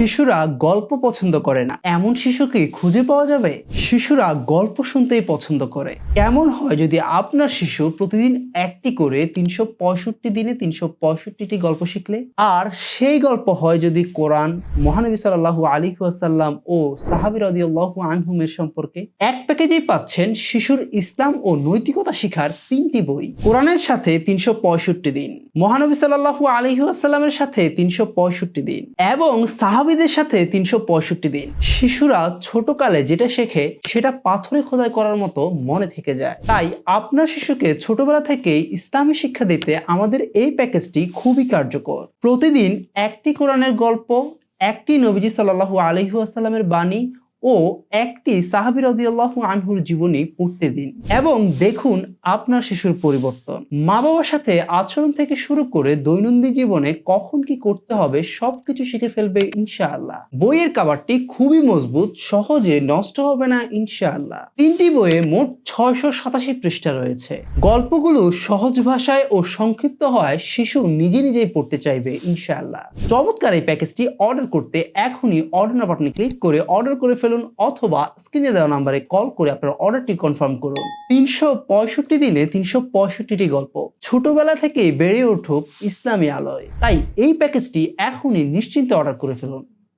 শিশুরা গল্প পছন্দ করে না। এমন শিশুকে খুঁজে পাওয়া যাবে? শিশুরা গল্প শুনতেই পছন্দ করে। কেমন হয় যদি আপনার শিশু প্রতিদিন একটি করে তিনশো পঁয়ষট্টি দিনে তিনশো পঁয়ষট্টিটি গল্প শিখলে, আর সেই গল্প হয় যদি কোরআন, মহানবী সাল্লাহু আলী ওয়াসাল্লাম ও সাহাবি রদিয়াল্লাহু আনহুমের সম্পর্কে এক প্যাকেজেই পাচ্ছেন শিশুর ইসলাম ও নৈতিকতা শিখার তিনটি বই। কোরআনের সাথে তিনশো পঁয়ষট্টি দিন, মহানবী সাল্লাহু আসাল্লামের সাথে তিনশো পঁয়ষট্টি দিন এবং সাহাবিদের সাথে তিনশো পঁয়ষট্টি দিন। শিশুরা ছোটকালে যেটা শেখে, সেটা পাথরে খোদাই করার মতো মনে থেকে যায়। তাই আপনার শিশুকে ছোটবেলা থেকেই ইসলামী শিক্ষা দিতে আমাদের এই প্যাকেজটি খুবই কার্যকর। প্রতিদিন একটি কোরআনের গল্প, একটি নবীজি সাল্লাহু আলহি আসাল্লামের বাণী ও একটি সাহাবি রদিয়াল্লাহু আনহুর জীবনী পড়তে দিন। এবং দেখুন আপনার শিশুর পরিবর্তন। মা বাবার সাথে আচরণ থেকে শুরু করে দৈনন্দিন জীবনে কখন কি করতে হবে সবকিছু শিখে ফেলবে ইনশাআল্লাহ। বইয়ের কাবারটি খুবই মজবুত, সহজে নষ্ট হবে না ইনশাআল্লাহ। তিনটি বইয়ে মোট ছয়শো সাতাশি পৃষ্ঠা রয়েছে। গল্পগুলো সহজ ভাষায় ও সংক্ষিপ্ত হয় শিশু নিজে নিজেই পড়তে চাইবে ইনশাআল্লাহ। চমৎকার এই প্যাকেজটি অর্ডার করতে এখনই অর্ডার বাটনে ক্লিক করে অর্ডার করে ফেলুন অথবা স্ক্রিনে দেওয়া নাম্বারে কল করে আপনার অর্ডারটি কনফার্ম করুন। তিনশো পঁয়ষট্টি দিনে তিনশো পঁয়ষট্টিটি গল্প। ছোটবেলা থেকে বেড়ে উঠুক ইসলামী আলোয়। তাই এই প্যাকেজটি এখনই নিশ্চিন্তে অর্ডার করে ফেলুন।